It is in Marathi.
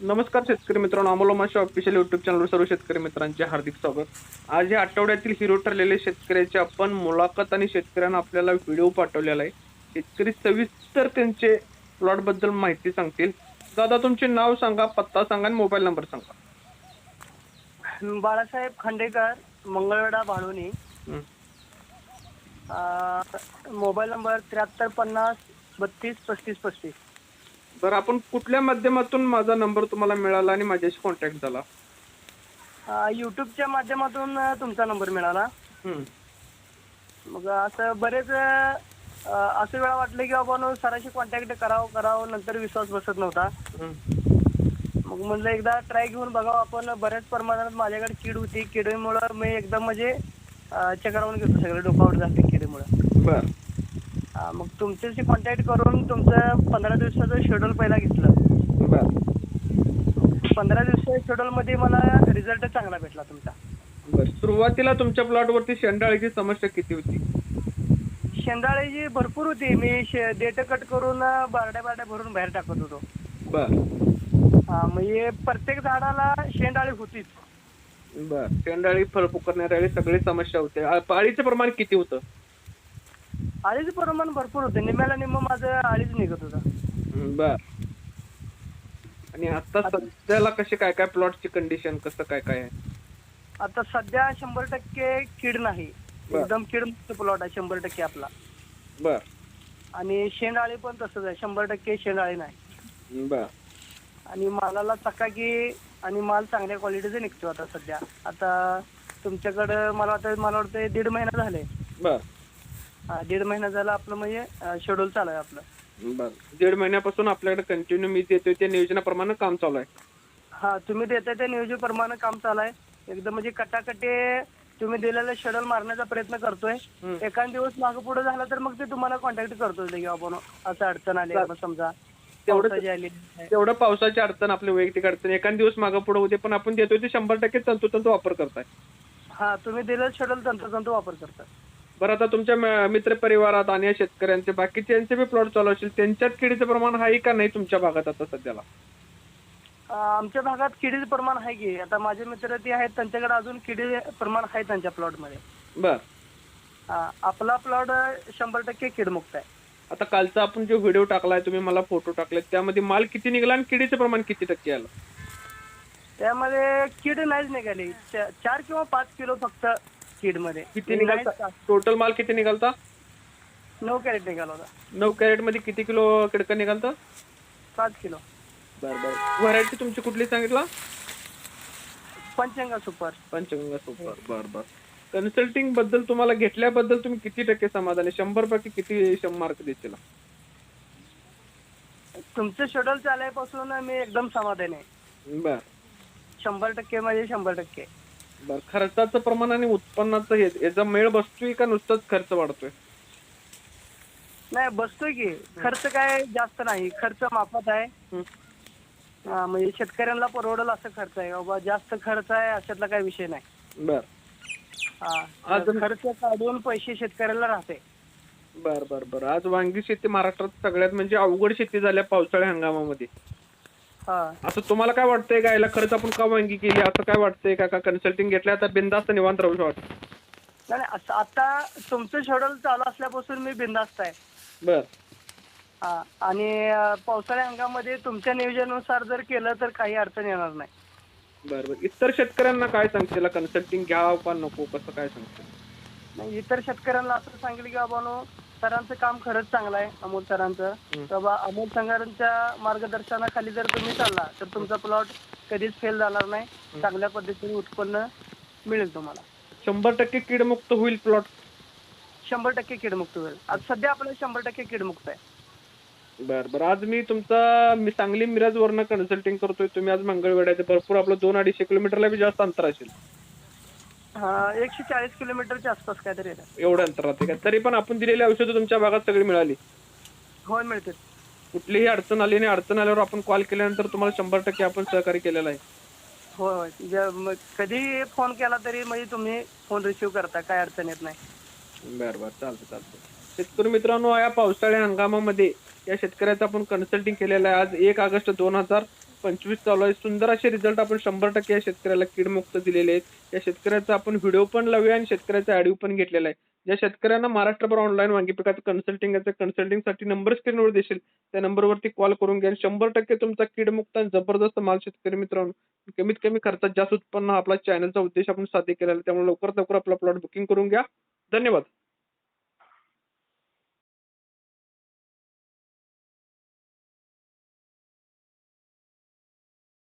नमस्कार शेतकरी मित्रांनो अमोल माशा ऑफिशियल युट्यूब चॅनलवर सर्व शेतकरी मित्रांचे हार्दिक स्वागत. आज या आठवड्यातील हिरो ठरलेले शेतकऱ्याची आपण मुलाखत आणि शेतकऱ्यांना आपल्याला व्हिडिओ पाठवलेला आहे. शेतकरी सविस्तर त्यांचे प्लॉटबद्दल माहिती सांगतील. दादा तुमचे नाव सांगा पत्ता सांगा आणि मोबाईल नंबर सांगा. बाळासाहेब खांडेकर मंगळवेढा हं. अं, मोबाईल नंबर त्र्याहत्तर पन्नास बत्तीस पस्तीस पस्तीस. बरं आपण कुठल्या माध्यमातून माझा नंबर तुम्हाला मिळाला आणि माझ्याशी कॉन्टॅक्ट झाला? यूट्यूबच्या माध्यमातून तुमचा नंबर मिळाला. मग असं बरेच अं, असं वेळा वाटलं की बाबा सराशी कॉन्टॅक्ट करावं करावं नंतर विश्वास बसत नव्हता. मग म्हणलं एकदा ट्राय घेऊन बघावं आपण. बऱ्याच प्रमाणात माझ्याकडे कीड होती. किडीमुळं मी एकदम म्हणजे चक्रावून घेतो सगळं डोकावट जाते किडीमुळं. बरं. मग तुमच्याशी कॉन्टॅक्ट करून तुमचं पंधरा दिवसाचं शेड्यूल पहिला घेतलं. बरं. पंधरा दिवसाच्या शेड्यूल मध्ये मला रिझल्ट चांगला भेटला तुमचा. बरं. सुरुवातीला तुमच्या प्लॉटवरती शेंडाळीची समस्या किती होती? शेंदाळे जी भरपूर होती. मी देठ कट करून बारड्या बारड्या भरून बाहेर टाकत होतो. बरं. हा म्हणजे प्रत्येक झाडाला शेंडाळी होतीच. बर. शेंडाळी फळ पुकारणारी सगळी समस्या होते. आ- अळीचं प्रमाण किती होतं? आळीचं प्रमाण भरपूर होतं. निम्याला निम्म माझं आळीच निघत होतं. बर. आणि आता सध्याला कसे काय काय प्लॉटची कंडिशन कसं काय काय आहे? आता सध्या शंभर टक्के कीड नाही. बर. एकदम कीड मुक्त प्लॉट आहे शंभर टक्के आपला. बर. आणि शेंडाळी पण तसंच आहे. शंभर टक्के शेंडाळी नाही. बर. आणि मालाला चकाकी आणि माल चांगल्या क्वालिटीचा निघतो आता सध्या. आता तुमच्याकडं मला वाटतं मला वाटतं दीड महिना झाले. बर. हा, दीड महिना झाला आपलं म्हणजे शेड्यूल चालू आहे आपलं. बर. दीड महिन्यापासून आपल्याकडे कंटिन्यू मी देतोय त्या नियोजनाप्रमाणे काम चालू आहे. हा तुम्ही देताय त्या नियोजनाप्रमाणे काम चालू आहे. एकदम म्हणजे कटाकटे तुम्ही दिलेलं शेड्यूल मारण्याचा प्रयत्न करतोय. हम्म. एखाद दिवस मागं पुढे झाला तर मग ते तुम्हाला कॉन्टॅक्ट करतो की आपण. असं अडचण आली समजा तेवढं- पावसाची आली तेवढं पावसाची अडचण आपली वैयक्तिक अडचण एखाद दिवस मागं पुढे होते पण आपण देतोय ते शंभर टक्के तंतोतंत वापर करताय. हा तुम्ही दिलेलं शेड्यूल तंतोतंत वापर करता बरं आता तुमच्या म- मित्रपरिवारात आणि शेतकऱ्यांचे बाकीच्यांचे बी प्लॉट चालू असेल त्यांच्यात किडीचं प्रमाण आहे का नाही तुमच्या भागात आता सध्याला? आमच्या भागात किडीचं प्रमाण आहे की आता माझे मित्र ते आहेत त्यांच्याकडे अजून किडी प्रमाण आहे त्यांच्या प्लॉटमध्ये बर. अं, आपला प्लॉट शंभर टक्के किडमुक्त आहे. आता कालचा आपण जो व्हिडिओ टाकलाय तुम्ही मला फोटो टाकले त्यामध्ये माल किती निघाला आणि किडीचं प्रमाण किती टक्के आलं? त्यामध्ये कीड नाहीच निघाली. चार किंवा पाच किलो फक्त कीडमध्ये किती निघालता? टोटल माल किती निघालता? नऊ कॅरेट निघाला होता. नऊ कॅरेटमध्ये किती किलो किडकं निघालतं? पाच किलो. बर बर. व्हरायटी तुमची कुठली सांगितला? पंचंगा सुपर. पंचगंगा सुपर. बर बर. कन्सल्टिंगबद्दल तुम्हाला घेतल्याबद्दल तुम्ही किती टक्के समाधान आहे? शंभर पैकी किती मार्क देतील तुमचं शेड्यूल चालायपासून मी एकदम समाधान आहे. बर. शंभर टक्के म्हणजे शंभर टक्के. बर खर्चाचं प्रमाण आणि उत्पन्नाचं हे याचा मेळ बसतोय का नुसताच खर्च वाढतोय? नाही बसतोय की. खर्च काय जास्त नाही. खर्च माफत आहे. हं. हा, म्हणजे शेतकऱ्यांना परवडेल असं खर्च आहे. बाबा जास्त खर्च आहे अशातला काही विषय नाही. बर. हा अजून- खर्च काढून पैसे शेतकऱ्याला राहते. बर बर बर. आज वांगी शेती महाराष्ट्रात सगळ्यात म्हणजे अवघड शेती झाल्या पावसाळी हंगामामध्ये. असं तुम्हाला काय वाटतंय का? याला खर्च आपण का वांगी केली? असं काय वाटतंय का? का कन्सल्टिंग घेतल्या आता बिंदास्त निवांत राहू वाटतं नाही नाही, असं आता तुमचं शेड्यूल चालू असल्यापासून मी बिंदास्त आहे. बर. हा आणि अं, पावसाळ्या हंगामध्ये तुमच्या नियोजनानुसार जर केलं तर काही अडचण येणार नाही. बर बर. इतर शेतकऱ्यांना काय सांगतील कन्सल्टिंग घ्यावं का नको? कसं काय सांगतील नाही, इतर शेतकऱ्यांना असं सांगेल की बाबानो सरांचं काम खरंच चांगलं आहे अमोल सरांचं. हं. बाबा अमोल संघारांच्या मार्गदर्शनाखाली जर तुम्ही चालला तर तुमचा प्लॉट कधीच फेल जाणार नाही. चांगल्या पद्धतीने उत्पन्न मिळेल तुम्हाला. शंभर टक्के कीडमुक्त होईल प्लॉट. शंभर टक्के किडमुक्त होईल. आज सध्या आपलं शंभर टक्के किडमुक्त आहे. बर बर. आज मी तुमचा मी सांगली मिराज वरनं कन्सल्टिंग करतोय. तुम्ही आज मंगळवेढ्याचे भरपूर आपलं दोन अडीचशे किलोमीटरला बी जास्त अंतर असेल. हा, एकशे चाळीस किलोमीटरच्या आसपास काहीतरी येतं एवढं अंतर राहते का? तरी पण आपण दिलेली औषधं तुमच्या भागात सगळी मिळाली. होय मिळते कुठलीही अडचण आली नाही. अडचण आल्यावर आपण कॉल केल्यानंतर तुम्हाला शंभर टक्के आपण सहकार्य केलेलं आहे. होय होय. जे- मग कधी फोन केला तरी म्हणजे तुम्ही फोन रिसिव्ह करता काय अडचण येत नाही. बर बर. चालतं चालतं शेतकरी मित्रांनो या पावसाळ्या हंगामामध्ये या शेतकऱ्याचं आपण कन्सल्टिंग केलेलं आहे. आज एक ऑगस्ट दोन हजार पंचवीस चालू आहे. सुंदर असे रिझल्ट आपण शंभर टक्के या शेतकऱ्याला कीडमुक्त दिलेले आहेत. या शेतकऱ्याचा आपण व्हिडिओ पण लावूया आणि शेतकऱ्याचा ऑडिओ पण घेतलेला आहे. ज्या शेतकऱ्यांना महाराष्ट्रभर ऑनलाईन वांगी पिकाचं कन्सल्टिंग आहे कन्सल्टिंगसाठी नंबर स्क्रीनवर देशील त्या नंबरवरती कॉल करून घ्या आणि शंभर टक्के तुमचा कीडमुक्त आणि जबरदस्त माल शेतकरी मित्रांनो कमीत कमी खर्चात जास्त उत्पन्न हा आपला चॅनलचा उद्देश आपण साध्य केलेला त्यामुळे लवकरात लवकर आपला प्लॉट बुकिंग करून घ्या. धन्यवाद.